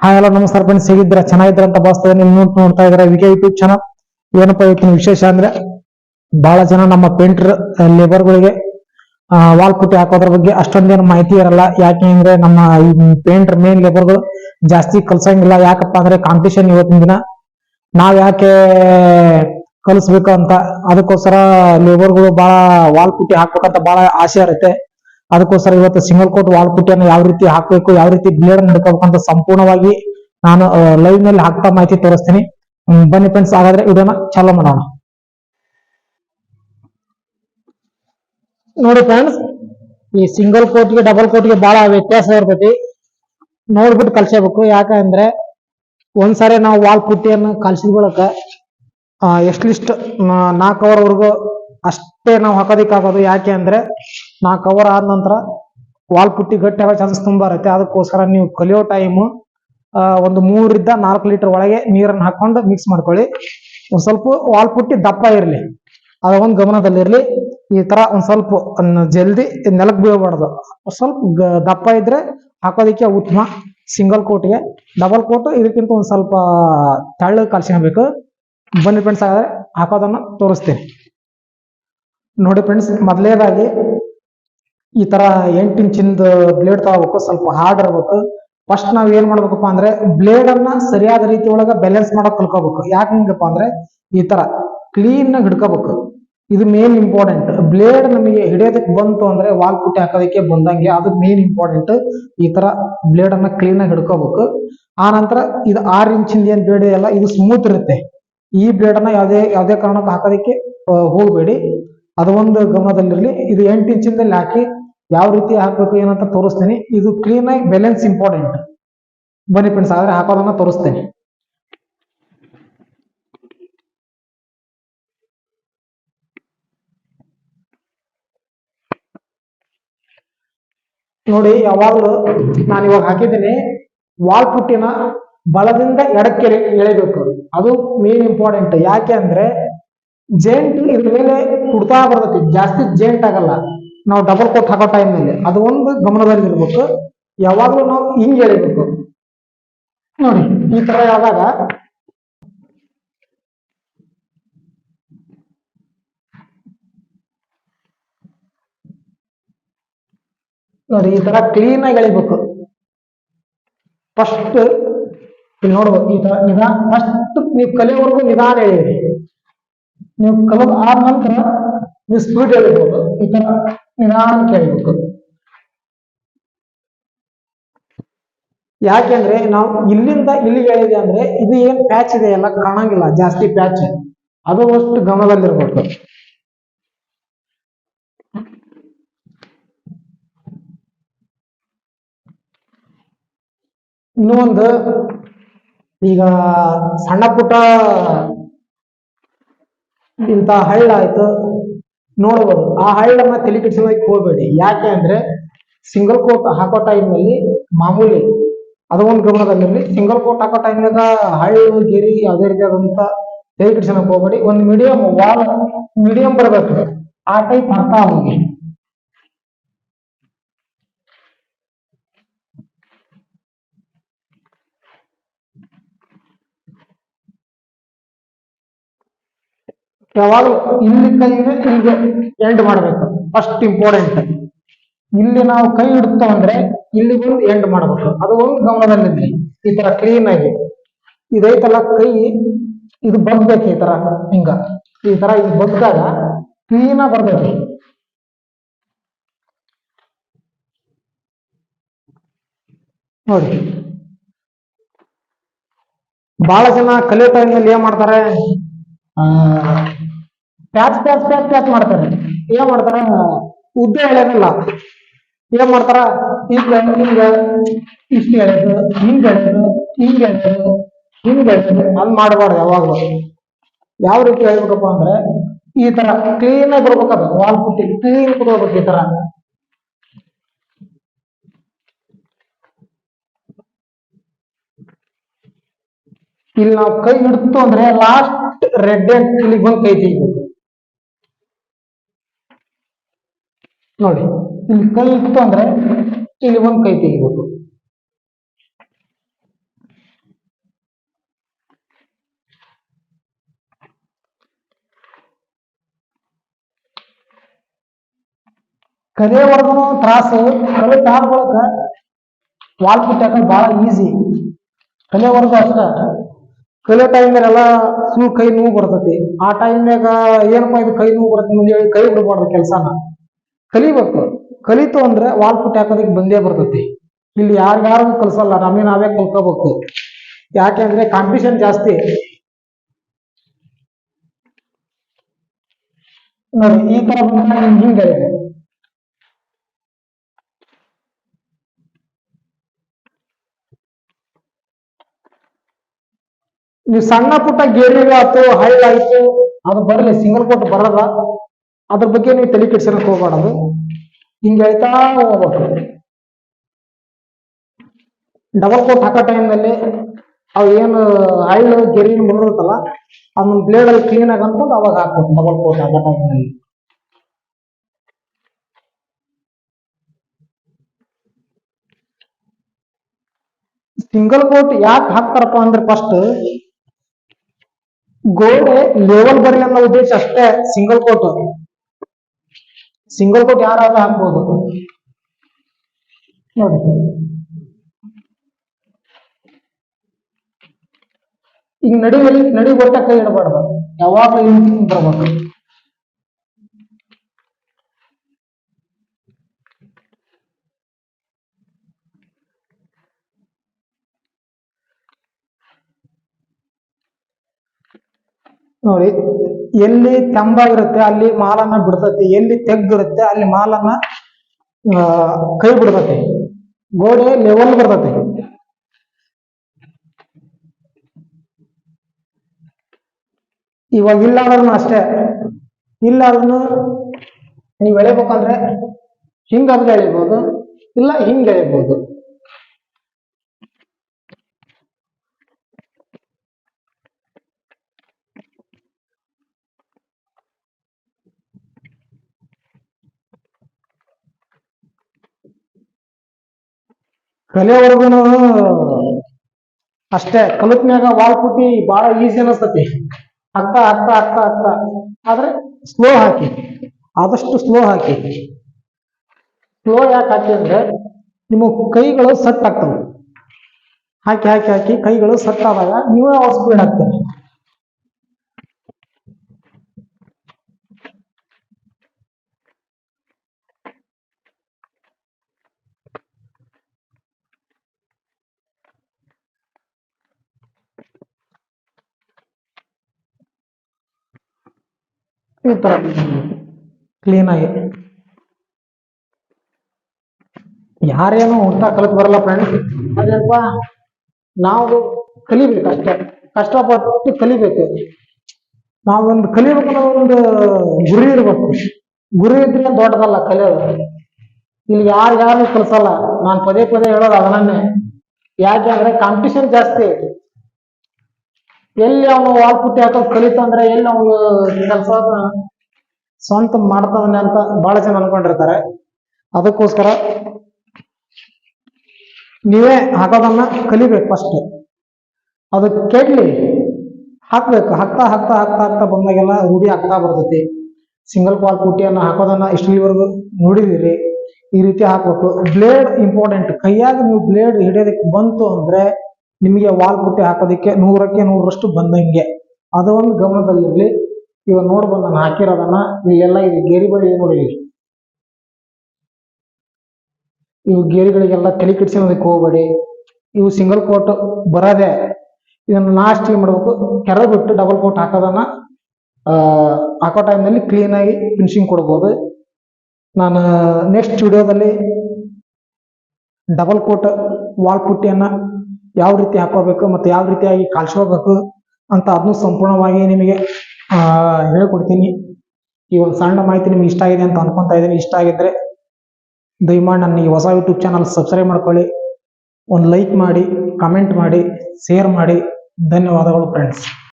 Hi ನಮಸ್ಕಾರ friends ಸಿಗಿದ್ರೆ ಚೆನ್ನಾಗಿದ್ದೀರಾ ಅಂತ ಭಾವಿಸ್ತೇವೆ ನೀವು ನೋಡ್ ನೋಡ್ತಾ ಇದ್ದೀರಾ ವಿಕೆ ಯೂಟ್ಯೂಬ್ ಚಾನಲ್ ಏನಪ್ಪ ಇವತ್ತಿನ ವಿಶೇಷ ಅಂದ್ರೆ, ಬಹಳ ಜನ ನಮ್ಮ ಪೇಂಟರ್ ಲೇಬರ್ಗಳಿಗೆ ವಾಲ್ ಪುಟ್ಟಿ ಹಾಕೋದ್ರ ಬಗ್ಗೆ ಅಷ್ಟೊಂದೇನು ಮಾಹಿತಿ ಇರಲ್ಲ. ಯಾಕೆ ಅಂದ್ರೆ ನಮ್ಮ ಪೇಂಟರ್ ಮೇನ್ ಲೇಬರ್ಗಳು ಜಾಸ್ತಿ ಕಲ್ಸಂಗಿಲ್ಲ. ಯಾಕಪ್ಪ ಅಂದ್ರೆ ಕಾಂಪಿಟೇಷನ್ ಇವತ್ತಿನ ದಿನ. ನಾವ್ ಯಾಕೆ ಕಲಿಸ್ಬೇಕು ಅಂತ, ಅದಕ್ಕೋಸ್ಕರ ಲೇಬರ್ಗಳು ಬಹಳ ವಾಲ್ ಪುಟ್ಟಿ ಹಾಕ್ಬೇಕಂತ ಬಹಳ ಆಸೆ ಇರುತ್ತೆ. ಅದಕ್ಕೋಸ್ಕರ ಇವತ್ತು ಸಿಂಗಲ್ ಕೋಟ್ ವಾಲ್ ಪುಟ್ಟಿಯನ್ನು ಯಾವ ರೀತಿ ಹಾಕಬೇಕು, ಯಾವ ರೀತಿ ಬ್ಲೇಡ್ ನಡ್ಕೋಬೇಕು ಅಂತ ಸಂಪೂರ್ಣವಾಗಿ ನಾನು ಲೈವ್ನಲ್ಲಿ ಹಾಕ್ತಾ ಮಾಹಿತಿ ತೋರಿಸ್ತೀನಿ. ಬನ್ನಿ ಫ್ರೆಂಡ್ಸ್ ಹಾಗಾದ್ರೆ ಇದನ್ನ ಚಾಲೂ ಮಾಡೋಣ. ನೋಡಿ ಫ್ರೆಂಡ್ಸ್ ಈ ಸಿಂಗಲ್ ಕೋಟ್ಗೆ ಡಬಲ್ ಕೋಟ್ಗೆ ಬಹಳ ವ್ಯತ್ಯಾಸ ಇರ್ತೈತಿ. ನೋಡ್ಬಿಟ್ಟು ಕಲ್ಸಬೇಕು ಯಾಕಂದ್ರೆ ಒಂದ್ಸಾರಿ ನಾವು ವಾಲ್ ಪುಟ್ಟಿಯನ್ನು ಕಲ್ಸಿದ ಬಳಕ ಎಷ್ಟ್ಲಿಸ್ಟ್ ನಾಲ್ಕು ಅವರ್ವರೆಗೂ ವರ್ಗು ಅಷ್ಟೇ ನಾವು ಹಾಕೋದಿಕ್ಕಾಗೋದು. ಯಾಕೆ ಅಂದ್ರೆ ನಾಲ್ಕು ಅವರ್ ಆದ ನಂತರ ವಾಲ್ ಪುಟ್ಟಿ ಗಟ್ಟಿ ಆಗೋ ಚಾನ್ಸಸ್ ತುಂಬಾ ಇರುತ್ತೆ. ಅದಕ್ಕೋಸ್ಕರ ನೀವು ಕಲಿಯೋ ಟೈಮು ಒಂದು ಮೂರಿಂದ ನಾಲ್ಕು ಲೀಟರ್ ಒಳಗೆ ನೀರನ್ನು ಹಾಕೊಂಡು ಮಿಕ್ಸ್ ಮಾಡ್ಕೊಳ್ಳಿ. ಒಂದು ಸ್ವಲ್ಪ ವಾಲ್ ಪುಟ್ಟಿ ದಪ್ಪ ಇರಲಿ. ಅದ ಒಂದು ಗಮನದಲ್ಲಿರಲಿ ಈ ತರ ಒಂದು ಸ್ವಲ್ಪ ಜಲ್ದಿ ನೆಲಕ್ಕೆ ಬೀಳಬಾರ್ದು. ಸ್ವಲ್ಪ ದಪ್ಪ ಇದ್ರೆ ಹಾಕೋದಕ್ಕೆ ಉತ್ತಮ. ಸಿಂಗಲ್ ಕೋಟ್ಗೆ ಡಬಲ್ ಕೋಟ್ ಇದಕ್ಕಿಂತ ಒಂದು ಸ್ವಲ್ಪ ತೆಳ್ಳ ಕಲ್ಸ್ಕೊಬೇಕು ಬನ್ನಿ ಫ್ರೆಂಡ್ಸ್ ಹಾಗಾದ್ರೆ ಹಾಕೋದನ್ನು ತೋರಿಸ್ತೀನಿ. ನೋಡಿ ಫ್ರೆಂಡ್ಸ್ ಮೊದಲೇದಾಗಿ ಈ ತರ ಎಂಟು ಇಂಚಿಂದ ಬ್ಲೇಡ್ ತಗೋಬೇಕು, ಸ್ವಲ್ಪ ಹಾರ್ಡ್ ಇರ್ಬೇಕು. ಫಸ್ಟ್ ನಾವ್ ಏನ್ ಮಾಡ್ಬೇಕಪ್ಪ ಅಂದ್ರೆ ಬ್ಲೇಡ್ ಅನ್ನ ಸರಿಯಾದ ರೀತಿ ಒಳಗ ಬ್ಯಾಲೆನ್ಸ್ ಮಾಡಕ್ ಕಲ್ಕೋಬೇಕು. ಯಾಕೆ ಹಿಂಗಪ್ಪ ಅಂದ್ರೆ ಈ ತರ ಕ್ಲೀನ್ ಆಗಿ ಹಿಡ್ಕೋಬೇಕು. ಇದು ಮೇನ್ ಇಂಪಾರ್ಟೆಂಟ್ ಬ್ಲೇಡ್ ನಮಗೆ ಹಿಡಿಯೋದಕ್ಕೆ ಬಂತು ಅಂದ್ರೆ ವಾಲ್ ಪುಟ್ಟಿ ಹಾಕೋದಕ್ಕೆ ಬಂದಂಗೆ ಅದು ಮೇನ್ ಇಂಪಾರ್ಟೆಂಟ್ ಈ ತರ ಬ್ಲೇಡ್ ಅನ್ನ ಕ್ಲೀನ್ ಆಗಿ ಹಿಡ್ಕೋಬೇಕು. ಆ ನಂತರ ಇದು ಆರ್ ಇಂಚಿಂದ ಏನ್ ಬ್ಲೇಡ್ ಇದೆಯಲ್ಲ ಇದು ಸ್ಮೂತ್ ಇರುತ್ತೆ. ಈ ಬ್ಲೇಡ್ ಅನ್ನ ಯಾವ್ದೇ ಯಾವ್ದೇ ಕಾರಣಕ್ಕೂ ಹಾಕೋದಕ್ಕೆ ಹೋಗಬೇಡಿ. ಅದು ಒಂದು ಗಮನದಲ್ಲಿರಲಿ. ಇದು ಎಂಟು ಇಂಚಿಂದಲ್ಲಿ ಹಾಕಿ ಯಾವ ರೀತಿ ಹಾಕಬೇಕು ಏನಂತ ತೋರಿಸ್ತೀನಿ. ಇದು ಕ್ಲೀನ್ ಆಗಿ ಬ್ಯಾಲೆನ್ಸ್ ಇಂಪಾರ್ಟೆಂಟ್ ಬನ್ನಿ ಫ್ರೆಂಡ್ಸ್ ಆದ್ರೆ ಹಾಕೋದನ್ನ ತೋರಿಸ್ತೇನೆ. ನೋಡಿ, ಯಾವಾಗಲೂ ನಾನು ಇವಾಗ ಹಾಕಿದ್ದೀನಿ. ವಾಲ್ ಪುಟ್ಟಿನ ಬಲದಿಂದ ಎಡಕ್ಕೆ ಎಳೆ- ಎಳೆಬೇಕು ಅದು ಮೇನ್ ಇಂಪಾರ್ಟೆಂಟ್ ಯಾಕೆ ಅಂದ್ರೆ ಜೇಂಟ್ ಇದ್ರ ಮೇಲೆ ಕುಡ್ತಾ ಬರ್ತೈತಿ. ಜಾಸ್ತಿ ಜೇಂಟ್ ಆಗಲ್ಲ. ನಾವು ಡಬಲ್ ಕೋಟ್ ಹಾಕೋ ಟೈಮ್ನಲ್ಲಿ ಅದು ಒಂದು ಗಮನದಲ್ಲಿ ಇರ್ಬೇಕು. ಯಾವಾಗಲೂ ನಾವು ಹಿಂಗೆ ಎಳಿಬೇಕು ನೋಡಿ, ಈ ತರ ಯಾವಾಗ ನೋಡಿ, ಈ ತರ ಕ್ಲೀನ್ ಆಗಿ ಎಳಿಬೇಕು. ಫಸ್ಟ್ ಇಲ್ಲಿ ನೋಡ್ಬೇಕು, ಈ ತರ ನಿಧಾನ ಫಸ್ಟ್ ನೀವು ಕಲಿಯೋವರೆಗೂ ನಿಧಾನ ಎಳಿರಿ ನೀವು ಕಲದ ಆದ ನಂತರ ನೀವು ಸ್ಪೀಡ್ ಎಳಿಬಹುದು ಈ ತರ ನಿಧಾನಕ್ಕೆ ಕೇಳಬೇಕು. ಯಾಕೆಂದ್ರೆ ನಾವು ಇಲ್ಲಿಂದ ಇಲ್ಲಿಗೆ ಹೇಳಿದೆ ಅಂದ್ರೆ ಇದು ಏನ್ ಪ್ಯಾಚ್ ಇದೆ ಎಲ್ಲ ಕಾಣಂಗಿಲ್ಲ, ಜಾಸ್ತಿ ಪ್ಯಾಚ್ ಅದು ಅಷ್ಟು ಗಮನದಲ್ಲಿರ್ಬೇಕು. ಇನ್ನೂ ಒಂದು ಈಗ ಸಣ್ಣ ಪುಟ್ಟ ಇಂತ ಹಳ್ಳ ಆಯ್ತು. ನೋಡ್ಬೋದು. ಆ ಹಳ್ಳನ್ನ ತಲೆ ಕೆಡಿಸೋದಕ್ಕೆ ಹೋಗ್ಬೇಡಿ. ಯಾಕೆ ಅಂದ್ರೆ ಸಿಂಗಲ್ ಕೋಟ್ ಹಾಕೋ ಟೈಮ್ನಲ್ಲಿ ಮಾಮೂಲಿ ಅದು ಒಂದು ಗಮನದಲ್ಲಿರಲಿ ಸಿಂಗಲ್ ಕೋಟ್ ಹಾಕೋ ಟೈಮ್ನಾಗ ಹಳ್ಳು, ಗಿರಿ ಯಾವುದೇ ರೀತಿಯಾದಂತ ತಲೆ ಕೆಡಿಸೋಕೆ ಹೋಗ್ಬೇಡಿ. ಒಂದು ಮೀಡಿಯಂ ವಾಲ್ ಮೀಡಿಯಂ ಬರ್ಬೇಕು. ಆ ಟೈಪ್ ಹಾಕ್ತಾ ಹೋಗಿ ಯಾವಾಗ ಇಲ್ಲಿ ಕೈಗೆ ಇಲ್ಲಿಗೆ ಎಂಡ್ ಮಾಡ್ಬೇಕು. ಫಸ್ಟ್ ಇಂಪಾರ್ಟೆಂಟ್ ಇಲ್ಲಿ ನಾವು ಕೈ ಹಿಡ್ತು ಅಂದ್ರೆ ಇಲ್ಲಿ ಬಂದು ಎಂಡ್ ಮಾಡ್ಬೇಕು. ಅದು ಒಂದು ಗಮನದಲ್ಲಿರ್ಲಿ ಈ ತರ ಕ್ಲೀನ್ ಆಗಿ. ಇದೈತಲ್ಲ ಕೈ, ಇದು ಬಗ್ಬೇಕು ಈ ತರ ಹಿಂಗ. ಈ ತರ ಇದು ಬಗ್ದಾಗ ಕ್ಲೀನ್ ಆಗಿ ಬರ್ಬೇಕು. ನೋಡಿ. ಬಹಳ ಜನ ಕಲಿಯೋ ಟೈಮ್ನಲ್ಲಿ ಏನ್ ಮಾಡ್ತಾರೆ? ಪ್ಯಾಚ್ ಪ್ಯಾಚ್ ಪ್ಯಾಚ್ ಪ್ಯಾಚ್ ಮಾಡ್ತಾರೆ. ಏನ್ ಮಾಡ್ತಾರ? ಉದ್ದ ಎಳೆದಿಲ್ಲ ಏನ್ ಮಾಡ್ತಾರ? ಹಿಂಗ ಹಿಂಗ ಇಷ್ಟು ಎಳೆದು, ಹಿಂಗ ಎಳೆದು ಹಿಂಗ ಎಳೆದು ಹಿಂಗ ಎಳೆದು ಅಲ್ಲಿ ಮಾಡಬಾರ್ದು ಯಾವ ರೀತಿ ಹೇಳ್ಬೇಕಪ್ಪ ಅಂದ್ರೆ, ಈ ತರ ಕ್ಲೀನ್ ಆಗಿ ಬರ್ಬೇಕದು ವಾಲ್ ಪುಟ್ಟಿ ಕ್ಲೀನ್ ಕೊಡ್ಬೇಕು ಈ ತರ. ಇಲ್ಲಿ ನಾವು ಕೈ ಹಿಡ್ತು ಅಂದ್ರೆ ಲಾಸ್ಟ್ ರೆಡ್ ಇಲ್ಲಿಗೆ ಬಂದು ಕೈ ತೆಗಿಬೇಕು. ನೋಡಿ, ಇಲ್ಲಿ ಕೈ ಇತ್ತು ಅಂದ್ರೆ ಇಲ್ಲಿ ಒಂದು ಕೈ ತೆಗಿಬೇಕು. ಕದೇವರೆಗೂ ತ್ರಾಸು ಕಲೆ ತಾನ ಬಳಕ ವಾಲ್ ಕಿಟ್ಟಾಕ ಭಾಳ ಈಸಿ ಕಲೆವರೆಗೂ ಅಷ್ಟ. ಕಲೆ ಟೈಮ್ನಾಗೆಲ್ಲ ಸುಳ್ಳು ಕೈ ನೋವು ಬರ್ತೈತಿ. ಆ ಟೈಮ್ನಾಗ ಏನಪ್ಪ ಇದು ಕೈ ನೋವು ಬರ್ತೈತಿ ಮುಂದೆ ಹೇಳಿ ಕೈ ಬಿಡಬಾರ್ದು ಕೆಲಸನ. ಕಲಿಬೇಕು. ಕಲಿತು ಅಂದ್ರೆ ವಾಲ್ ಪುಟ್ಟಿ ಹಾಕೋದಕ್ಕೆ ಬಂದೇ ಬರ್ತೈತಿ. ಇಲ್ಲಿ ಯಾರ್ಯಾರು ಕಲ್ಸಲ್ಲ, ನಮಗೆ ನಾವೇ ಕಲ್ಕೋಬೇಕು ಯಾಕೆಂದ್ರೆ ಕಾಂಪಿಟೇಷನ್ ಜಾಸ್ತಿ. ನೋಡಿ, ಈ ತರ ಹಿಂಗ್ ನೀವು ಸಣ್ಣ ಪುಟ್ಟ ಹೈ ಆಯ್ತು, ಅದು ಬರಲಿ ಸಿಂಗಲ್ ಕೋಟ್ ಬರಲ್ಲ ಅದ್ರ ಬಗ್ಗೆ ನೀವು ತಲೆ ಕೆಡ್ಸಕ್ ಹೋಗ್ಬಾರ್ದು ಹಿಂಗ್ ಹೇಳ್ತಾ ಹೋಗ್ಬೇಕು. ಡಬಲ್ ಕೋಟ್ ಹಾಕೋ ಟೈಮ್ನಲ್ಲಿ ಅವು ಏನು ಹಳ್ಳು ಗೆರಿ ಮುರಿದಿರ್ತಲ್ಲ ಅದನ್ನ ಬ್ಲೇಡ್ ಅಲ್ಲಿ ಕ್ಲೀನ್ ಆಗಿ ಅನ್ಕೊಂಡು ಅವಾಗ ಹಾಕ್ಬೇಕು ಡಬಲ್ ಕೋಟ್ ಹಾಕೋ ಟೈಮ್ನಲ್ಲಿ ಸಿಂಗಲ್ ಕೋಟ್ ಯಾಕೆ ಹಾಕ್ತಾರಪ್ಪ ಅಂದ್ರೆ ಫಸ್ಟ್ ಗೋಡೆ ಲೆವೆಲ್ ಬರಲಿ ಅನ್ನೋ ಉದ್ದೇಶ ಅಷ್ಟೇ ಸಿಂಗಲ್ ಕೋಟ್ ಸಿಂಗಲ್ ಕೋಟ್ ಯಾರಾದ್ರೂ ಹಾಕ್ಬೋದು ನೋಡಿ. ಈಗ ನಡಿ ನಡಿ ಒಟ್ಟ ಕೈ ಇಡಬಾರ್ದು ಯಾವಾಗಲೂ ಬರ್ಬೇಕು. ನೋಡಿ, ಎಲ್ಲಿ ತಂಬಾಗಿರುತ್ತೆ ಅಲ್ಲಿ ಮಾಲನ್ನ ಬಿಡ್ತತಿ, ಎಲ್ಲಿ ತೆಗ್ಗಿರುತ್ತೆ ಅಲ್ಲಿ ಮಾಲನ್ನ ಕೈ ಬಿಡ್ತತಿ, ಗೋಡೆ ಲೆವೆಲ್ ಬರ್ತತಿ. ಇವಾಗ ಇಲ್ಲ ಅಂದ್ರೂ ಅಷ್ಟೇ. ಇಲ್ಲ ಅದನ್ನು ನೀವು ಎಳಿಬೇಕಂದ್ರೆ ಹಿಂಗಾದ್ರೆ ಎಳಿಬಹುದು ಇಲ್ಲ ಹಿಂಗ್ ಎಳಿಬೋದು. ಕಲಿಯವರೆಗೂ ಅಷ್ಟೇ ಕಲಿತ್ಮ್ಯಾಗ ವಾಲ್ ಪುಟ್ಟಿ ಬಹಳ ಈಸಿ ಅನಸ್ತತಿ. ಆಗ್ತಾ ಆಗ್ತಾ ಆಗ್ತಾ ಆಗ್ತಾ ಆದ್ರೆ ಸ್ಲೋ ಹಾಕಿ ಆದಷ್ಟು ಸ್ಲೋ ಹಾಕಿ ಸ್ಲೋ ಯಾಕೆ ಹಾಕಿ ಅಂದ್ರೆ ನಿಮ್ಮ ಕೈಗಳು ಸಟ್ ಆಗ್ತವೆ. ಹಾಕಿ ಹಾಕಿ ಹಾಕಿ ಕೈಗಳು ಸಟ್ ಆದಾಗ ನೀವೇ ಸ್ಪೀಡ್ ಹಾಕ್ತೀರಿ. ಈ ತರ ಕ್ಲೀನ್ ಆಗಿ. ಯಾರೇನು ಊಟ ಕಲಿತು ಬರಲ್ಲ ಫ್ರೆಂಡ್ಸ್ ಅದೇಪ್ಪ ನಾವು ಕಲಿಬೇಕು ಅಷ್ಟೇ. ಕಷ್ಟಪಟ್ಟು ಕಲಿಬೇಕು. ನಾವೊಂದು ಕಲಿಬೇಕು ಅನ್ನೋ ಒಂದು ಗುರಿ ಇರ್ಬೇಕು. ಗುರಿ ಇದ್ರೆ ದೊಡ್ಡದಲ್ಲ ಕಲಿಯೋದು. ಇಲ್ಲಿ ಯಾರು ಯಾರು ಕಲಿಸಲ್ಲ. ನಾನು ಪದೇ ಪದೇ ಹೇಳೋದು ಅದನ್ನೇ. ಯಾಕೆ ಅಂದ್ರೆ ಕಾಂಪಿಟೇಷನ್ ಜಾಸ್ತಿ. ಎಲ್ಲಿ ಅವನು ವಾಲ್ಪುಟ್ಟಿ ಪುಟ್ಟಿ ಹಾಕೋದು ಕಲಿತಂದ್ರೆ ಎಲ್ಲಿ ಅವನು ಕೆಲಸ ಸ್ವಂತ ಮಾಡ್ತಾನೆ ಅಂತ ಬಹಳ ಜನ ಅನ್ಕೊಂಡಿರ್ತಾರೆ. ಅದಕ್ಕೋಸ್ಕರ ನೀವೇ ಹಾಕೋದನ್ನ ಕಲಿಬೇಕು ಫಸ್ಟ್ ಅದು ಕೆಡ್ಲಿ ಹಾಕ್ಬೇಕು. ಹಾಕ್ತಾ ಹಾಕ್ತಾ ಹಾಕ್ತಾ ಹಾಕ್ತಾ ಬಂದಾಗೆಲ್ಲ ರೂಢಿ ಆಗ್ತಾ ಬರ್ತೈತಿ. ಸಿಂಗಲ್ ಪಾಲ್ ಪುಟ್ಟಿಯನ್ನ ಹಾಕೋದನ್ನ ಇಷ್ಟಲಿವರೆಗೂ ನೋಡಿದಿರಿ. ಈ ರೀತಿ ಹಾಕ್ಬೇಕು. ಬ್ಲೇಡ್ ಇಂಪಾರ್ಟೆಂಟ್ ಕೈಯಾಗ ನೀವು ಬ್ಲೇಡ್ ಹಿಡಿಯೋದಕ್ಕೆ ಬಂತು ಅಂದ್ರೆ ನಿಮಗೆ ವಾಲ್ ಪುಟ್ಟಿ ಹಾಕೋದಕ್ಕೆ ನೂರಕ್ಕೆ ನೂರರಷ್ಟು ಬಂದಂಗೆ ಅದೊಂದು ಗಮನದಲ್ಲಿರಲಿ. ಇವಾಗ ನೋಡ್ಬೋದು ನಾನು ಹಾಕಿರೋದನ್ನ. ಇಲ್ಲೆಲ್ಲ ಇದು ಗೇರಿ ಬಳಿ ನೋಡಿ. ಇವು ಗೇರಿಗಳಿಗೆಲ್ಲ ತಲೆ ಕೆಡ್ಸ್ಕೊಳೋದಕ್ಕೆ ಹೋಗ್ಬೇಡಿ. ಇವು ಸಿಂಗಲ್ ಕೋಟ್ ಬರದೆ. ಇದನ್ನು ಲಾಸ್ಟ್ ಏನು ಮಾಡಬೇಕು? ಕೆರ ಬಿಟ್ಟು ಡಬಲ್ ಕೋಟ್ ಹಾಕೋದನ್ನ ಹಾಕೋ ಟೈಮ್ನಲ್ಲಿ ಕ್ಲೀನಾಗಿ ಫಿನಿಶಿಂಗ್ ಕೊಡ್ಬೋದು. ನಾನು ನೆಕ್ಸ್ಟ್ ವಿಡಿಯೋದಲ್ಲಿ ಡಬಲ್ ಕೋಟ್ ವಾಲ್ ಪುಟ್ಟಿಯನ್ನ ಯಾವ ರೀತಿ ಹಾಕೋಬೇಕು ಮತ್ತೆ ಯಾವ ರೀತಿಯಾಗಿ ಕಾಲ್ಸ್ಕೋಬೇಕು ಅಂತ ಅದನ್ನು ಸಂಪೂರ್ಣವಾಗಿ ನಿಮಗೆ ಹೇಳ್ಕೊಡ್ತೀನಿ. ಈ ಒಂದು ಸಣ್ಣ ಮಾಹಿತಿ ನಿಮ್ಗೆ ಇಷ್ಟ ಆಗಿದೆ ಅಂತ ಅನ್ಕೊಂತಾ ಇದ್ದೀನಿ. ಇಷ್ಟ ಆಗಿದ್ರೆ ದಯಮಾಡಿ ನನ್ನ ಈ ಹೊಸ ಯೂಟ್ಯೂಬ್ ಚಾನಲ್ ಸಬ್ಸ್ಕ್ರೈಬ್ ಮಾಡ್ಕೊಳ್ಳಿ. ಒಂದು ಲೈಕ್ ಮಾಡಿ ಕಮೆಂಟ್ ಮಾಡಿ ಶೇರ್ ಮಾಡಿ. ಧನ್ಯವಾದಗಳು ಫ್ರೆಂಡ್ಸ್